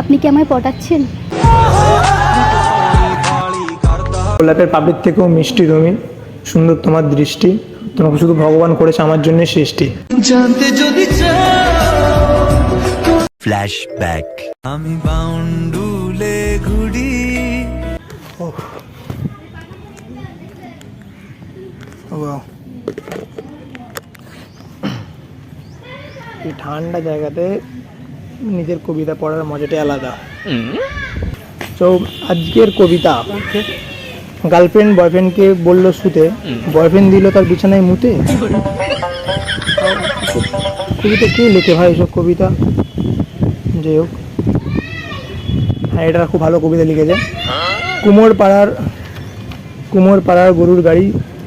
আপনি কি আমায় পটাচ্ছেন? গোলাপের পাপড়ির থেকেও মিষ্টি তুমি। সুন্দর তোমার দৃষ্টি। তোমাকে শুধু ভগবান করেছে আমার জন্য সৃষ্টি। ফ্ল্যাশব্যাক আমি বাউন্ডুলে ঘুরি। এই ঠান্ডা জায়গাতে নিজের কবিতা পড়ার মজাটাই আলাদা। তো আজকের কবিতা গার্লফ্রেন্ড বয়ফ্রেন্ডকে বলল শুতে বয়ফ্রেন্ড দিল তার বিছানায় মুতে। কবিতা কে লেখে ভাই এসব কবিতা? যাই হোক। হ্যাঁ এটা খুব ভালো কবিতা লিখেছে। কুমোর পাড়ার কুমোর পাড়ার গরুর গাড়ি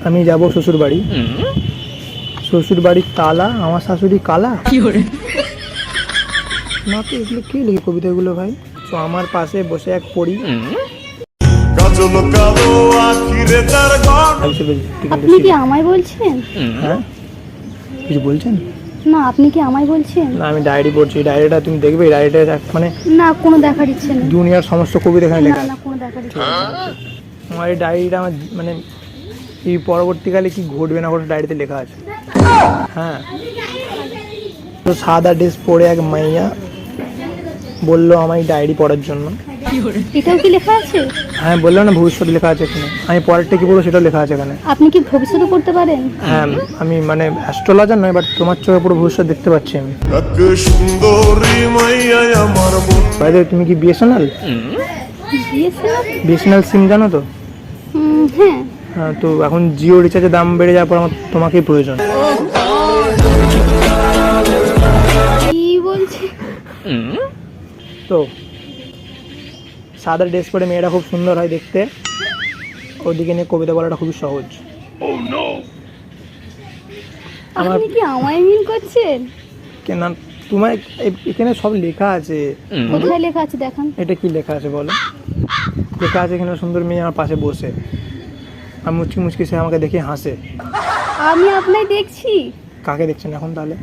আমি যাব শ্বশুর বাড়ি শ্বশুর বাড়ির তালা আমার শাশুড়ি কালা। না তো এগুলো কে লিখে কবিতাগুলো ভাই? তো আমার পাশে বসে এক পড়ি। আপনি কি আমায় বলছেন? হ্যাঁ? কিছু বলছেন? না আপনি কি আমায় বলছেন? না আমি ডায়েরি পড়ছি ডায়েরিটা তুমি দেখবে ডায়েরিটা মানে না কোনো দেখার ইচ্ছে নেই। দুনিয়ার সমস্ত কবিতা এখানে লেখা। আছে না কোনো দেখার ইচ্ছে আমার এই ডায়েরিটা আমার মানে এই পরবর্তীকালে কি ঘটবে না ঘটবে ডায়েরিতে লেখা আছে। হ্যাঁ। তো সাদা ড্রেস পরে এক মাইয়া বলল আমায় ডায়েরি পড়ার জন্য। এটাও কি লেখা আছে? হ্যাঁ বললাম না ভবিষ্যৎ লেখা আছে এখানে। আমি পরেরটা কি বলব সেটাও লেখা আছে এখানে। আপনি কি ভবিষ্যতে পড়তে পারেন? হ্যাঁ আমি মানে অ্যাস্ট্রোলজার নয় বাট তোমার চোখে পুরো ভবিষ্যৎ দেখতে পাচ্ছি আমি। বাইরে তুমি কি বিএসএনএল বিএসএনএল বিএসএনএল সিম জানো তো? হ্যাঁ। হ্যাঁ তো এখন জিও রিচার্জের দাম বেড়ে যাওয়ার পর আমার তোমাকেই প্রয়োজন। কি বলছে? তো সাদা ড্রেস পরে মেয়েরা খুব সুন্দর হয় দেখতে। ওদিকে নিয়ে কবিতা বলাটা খুবই সহজ। আমার- আপনি কি আমায় মিন করছেন? কেন তোমার এখানে সব লেখা আছে। কোথায় লেখা আছে দেখান। এটা কি লেখা আছে বলো? লেখা আছে এখানে সুন্দর মেয়ে আমার পাশে বসে। আর মুচকি মুচকি সে আমাকে দেখে হাসে। আমি আপনায় দেখছি। কাকে দেখছেন এখন তাহলে?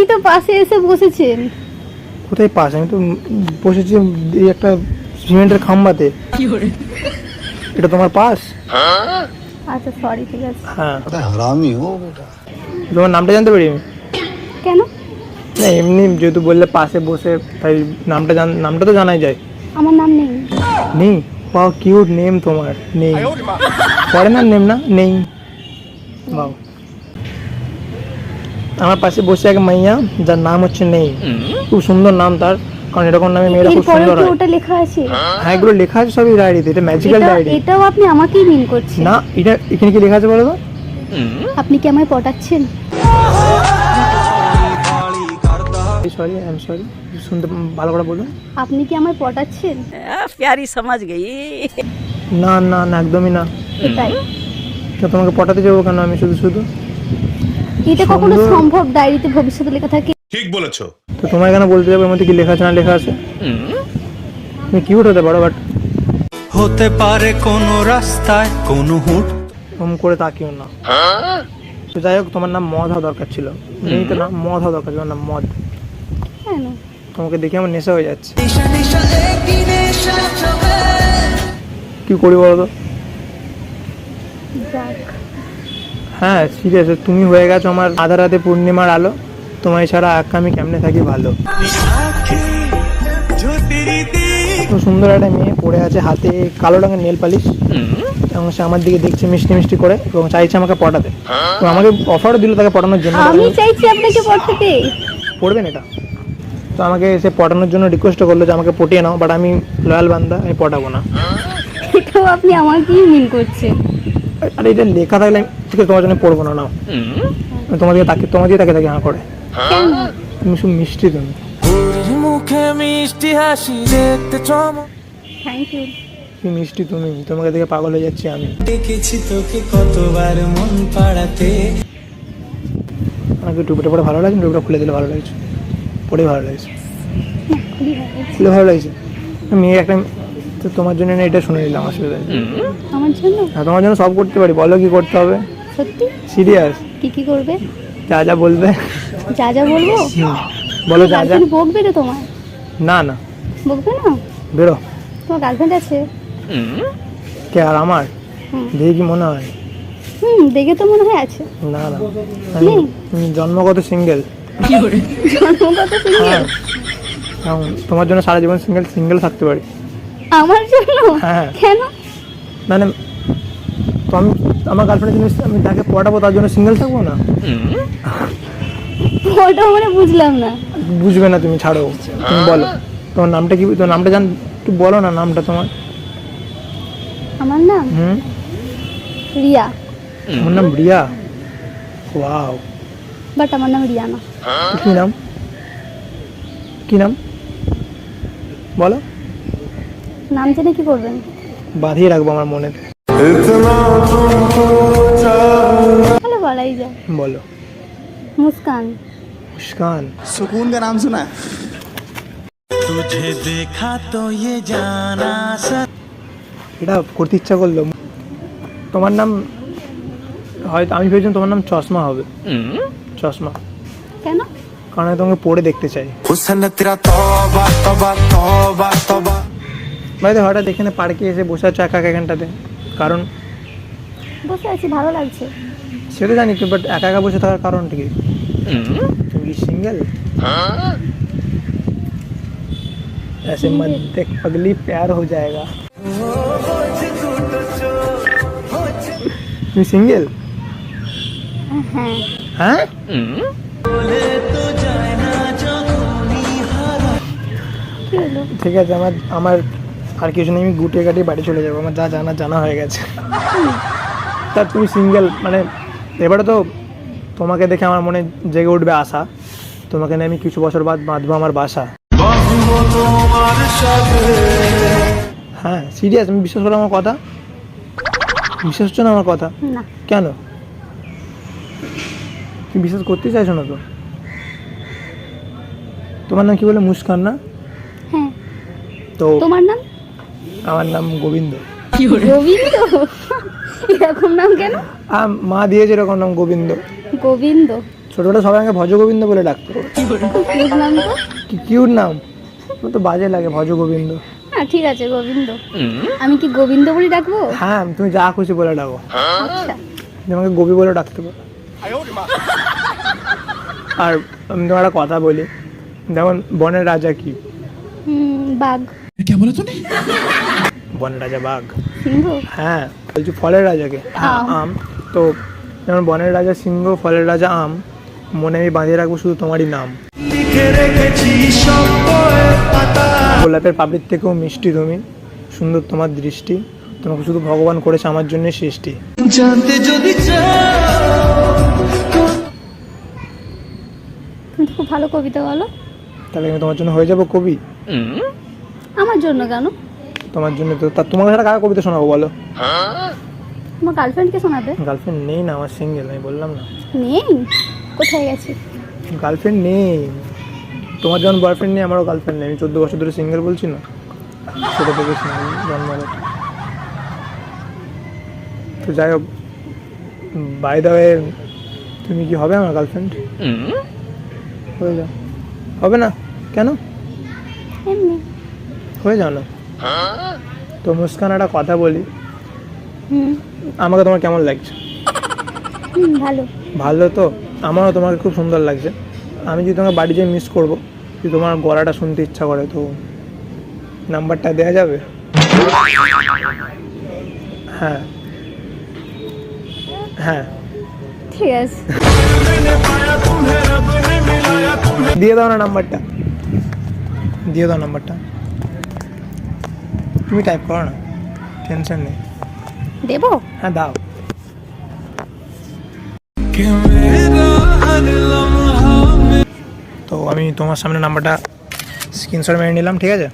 আপনি তো পাশে এসে বসেছেন। কোথায় পাশ? আমি তো বসেছি এই একটা সিমেন্টের খাম্বাতে। এটা তোমার পাস আচ্ছা সরি ঠিক আছে। হ্যাঁ। তোমার নামটা জানতে পারি আমি? কেন? না এমনি যেহেতু বললে পাশে বসে তাই নামটা জান নামটা তো জানাই যায়। আমার নাম নেই। নেই? বাও কিউট নেম তোমার। নেই। ফরেনার নেম না? নেই। বাও আমার পাশে বসে এক মাইয়া যার নাম হচ্ছে নেই। খুব সুন্দর নাম তার কারণ এরকম নামে মেয়েরা খুব সুন্দর হয়। ওটা লেখা আছে? হ্যাঁ এগুলো লেখা আছে সবই ডায়েরিতে এটা ম্যাজিক্যাল ডায়েরি এটাও আপনি আমাকেই মিল করছেন। না এটা এখানে কি লেখা আছে বলো তো? আপনি কি আমায় পটাচ্ছেন? সরি আই এম সরি শুনতে ভালো করে বলুন। আপনি কি আমায় পটাচ্ছেন? প্যারি সমাজ গেই। না না না একদমই না। এটাই। তো তোমাকে পটাতে যাব কেন আমি শুধু শুধু? এটা কখনো সম্ভব? ডায়েরিতে ভবিষ্যতে লেখা থাকে? ঠিক বলেছ। তো তোমার কেন বলতে যাব? মধ্যে কি লেখা আছে না লেখা আছে? তুমি কিউট হতে পারো বাট হতে পারে কোনো রাস্তায় কোনো হুট। ওম করে তাকিও না। তো যাই হোক তোমার নাম মদ হওয়া দরকার ছিল। নেই তো না মদ হওয়া দরকার ছিল নাম মদ। তোমাকে দেখে আমার নেশা হয়ে যাচ্ছে। কি করি বলো তো? যাক। হ্যাঁ সিরিয়াস তুমি হয়ে গেছো আমার আধা রাতে পূর্ণিমার আলো। তোমায় ছাড়া একা আমি কেমনে থাকি ভালো? তো সুন্দর একটা মেয়ে পড়ে আছে হাতে কালো রঙের নেল পালিশ এবং সে আমার দিকে দেখছে মিষ্টি মিষ্টি করে এবং চাইছে আমাকে পটাতে। তো আমাকে অফারও দিল তাকে পটানোর জন্য। আমি চাইছি আপনাকে পটাতে। পড়বেন এটা। তো আমাকে সে পটানোর জন্য রিকোয়েস্ট করল যে আমাকে পটিয়ে নাও বাট আমি লয়াল বান্দা আমি পটাবো না। এটাও আপনি আমাকেই মিন করছেন। আরে এটা লেখা থাকলে আমি ঠিক আছে তোমার জন্য পড়ব না নাও। আমি তোমার দিকে তাকে তোমার দিকে তাকে তাকে হাঁ করে। তুমি শুধু মিষ্টি তুমি। মুখে মিষ্টি হাসি দেখতে চমক। থ্যাংক ইউ কি মিষ্টি তুমি তোমাকে দেখে পাগল হয়ে যাচ্ছি আমি। দেখেছি তোকে কতবার মন পাড়াতে। আমাকে টুপিটা পরে ভালো লাগছে টুপিটা খুলে দিলে ভালো লাগছে। পরে ভালো লাগছে। ভালো লাগছে। খুলে ভালো লাগছে। মেয়ে একটা তো তোমার জন্য না এটা শুনে নিলাম অসুবিধা নেই। আমার জন্য? হ্যাঁ তোমার জন্য সব করতে পারি বলো কি করতে হবে? সত্যি? সিরিয়াস কি কি করবে? যা যা বলবে। যা যা বলব? বলো যা যা। বকবে তো তোমার না না। বকবে না? বেরো। তোমার গার্লফ্রেন্ড আছে? কে আর আমার? দেখে কি মনে হয়? হুম দেখে তো মনে হয় আছে। না না। আমি জন্মগত সিঙ্গেল জন্মগত সিঙ্গেল তোমার জন্য সারা জীবন সিঙ্গেল সিঙ্গেল থাকতে পারি। আমার জন্য? হ্যাঁ। কেন? মানে তো আমি আমার গার্লফ্রেন্ডের জন্য আমি তাকে পটাবো তার জন্য সিঙ্গেল থাকব না? ওটা মানে বুঝলাম না। বুঝবে না তুমি ছাড়ো। তুমি বলো। তোমার নামটা কি তোমার নামটা জান একটু বলো না নামটা তোমার। আমার নাম? হুম? রিয়া। তোমার নাম রিয়া? ওয়াও। বাট আমার নাম রিয়া না। কি নাম? কি নাম? বলো। নাম জেনে কি করবেন? বাঁধিয়ে রাখব আমার মনে इतना तुमको चाहूं তাহলে বলাই যায় বলো মুস্কান মুস্কান सुकून का नाम सुना है तुझे देखा तो ये जाना सा এটা করতে ইচ্ছা করলো তোমার নাম হয়তো আমি ভেবেছিলাম তোমার নাম চশমা হবে চশমা কেন কারণ আমি তোমাকে পড়ে দেখতে চাই हुसन तेरा तौबा तौबा तौबा तौबा বাড়িতে হঠাৎ এখানে পার্কে এসে বসে আছো একা একা এখানটাতে কারণ বসে আছি ভালো লাগছে সেটা জানি তো বাট একা একা বসে থাকার কারণটা কি তুমি কি সিঙ্গেল ऐसे मत देख पगली प्यार हो जाएगा তুমি সিঙ্গেল হ্যাঁ হ্যাঁ কি হলো ঠিক আছে আমার আমার আর কিছু নেই আমি গুটিয়ে কাটিয়ে বাড়ি চলে যাব আমার যা জানা জানা হয়ে গেছে। তা তুমি সিঙ্গেল মানে এবারে তো তোমাকে দেখে আমার মনে জেগে উঠবে আশা। তোমাকে নিয়ে আমি কিছু বছর বাদ বাঁধবো আমার বাসা। হ্যাঁ সিরিয়াস আমি বিশ্বাস করো আমার কথা? বিশ্বাস হচ্ছে না আমার কথা? কেন? তুমি বিশ্বাস করতে চাইছো না তো? তোমার নাম কি বলে? মুস্কান না? হ্যাঁ। তো তোমার নাম? আমার নাম গোবিন্দ। গোবিন্দ? এরকম নাম কেন? মা দিয়েছে এরকম নাম গোবিন্দ। গোবিন্দ। ছোটবেলা সবাই আমাকে ভজ গোবিন্দ বলে ডাকতো। কিউট নাম তো? কি কিউট নাম? তো বাজে লাগে ভজ গোবিন্দ। হ্যাঁ ঠিক আছে গোবিন্দ। আমি কি গোবিন্দ বলে ডাকবো? হ্যাঁ তুমি যা খুশি বলে ডাকো। আচ্ছা। তুমি গোবি বলে ডাকতে পারো। আর আমি তোমার একটা কথা বলি। যেমন বনের রাজা কি? বাঘ বনের রাজা বাঘ। সিংহ? হ্যাঁ বলছি ফলের রাজাকে। হ্যাঁ, আম। আম। তো যেমন বনের রাজা সিংহ ফলের রাজা আম মনে আমি বাঁধিয়ে রাখব শুধু তোমারই নাম। গোলাপের পাপড়ির থেকেও মিষ্টি তুমি সুন্দর তোমার দৃষ্টি তোমাকে শুধু ভগবান করেছে আমার জন্য সৃষ্টি। তুমি তো খুব ভালো কবিতা বলো। তাহলে আমি তোমার জন্য হয়ে যাব কবি। আমার জন্য কেন? তোমার জন্য তো তা তোমাকে ছাড়া কার কবিতা শোনাবো বলো। তোমার গার্লফ্রেন্ডকে শোনাবে? গার্লফ্রেন্ড নেই না আমার সিঙ্গেল আমি বললাম না। নেই? কোথায় গেছে? গার্লফ্রেন্ড নেই। তোমার যখন বয়ফ্রেন্ড নেই আমারও গার্লফ্রেন্ড নেই। আমি চোদ্দ বছর ধরে সিঙ্গেল বলছি না। ছোটো থেকে জন্মগত তো যাই হোক বাই দা ওয়ে তুমি কি হবে আমার গার্লফ্রেন্ড হয়ে যাও হবে না? কেন? এমনি। হয়ে যাও না। তো মুস্কান একটা কথা বলি। আমাকে তোমার কেমন লাগছে? ভালো। ভালো তো? আমারও তোমাকে খুব সুন্দর লাগছে। আমি যদি তোমাকে বাড়ি যেয়ে মিস করব যদি তোমার গলাটা শুনতে ইচ্ছা করে তো নাম্বারটা দেওয়া যাবে? হ্যাঁ। হ্যাঁ। ঠিক আছে। দিয়ে দাও না নাম্বারটা। দিয়ে দাও নাম্বারটা। তুমি টাইপ করো না টেনশন নেই। দেবো? হ্যাঁ দাও। তো আমি তোমার সামনে নাম্বারটা স্ক্রিনশট মেরে নিলাম ঠিক আছে?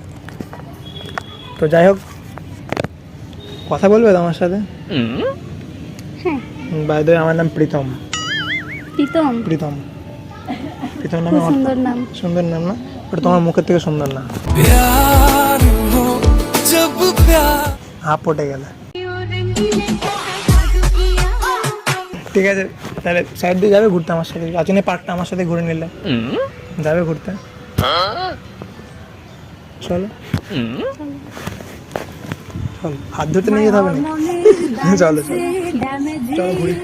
তো যাই হোক কথা বলবে তো আমার সাথে হ্যাঁ বাইদ আমার নাম প্রীতম। প্রীতম? প্রীতম। প্রীতম নামে সুন্দর নাম। সুন্দর নাম না? ওটা তোমার মুখের থেকে সুন্দর না। হা পটে গেল। ঠিক আছে, তাহলে সাইড দিয়ে যাবে ঘুরতে আমার সাথে। রাজনে পার্কটা আমার সাথে ঘুরে নিলে। যাবে ঘুরতে। চলো। হাত ধরতে নিয়ে যেতে হবে না চলো চলো। চলো, ঘুরি।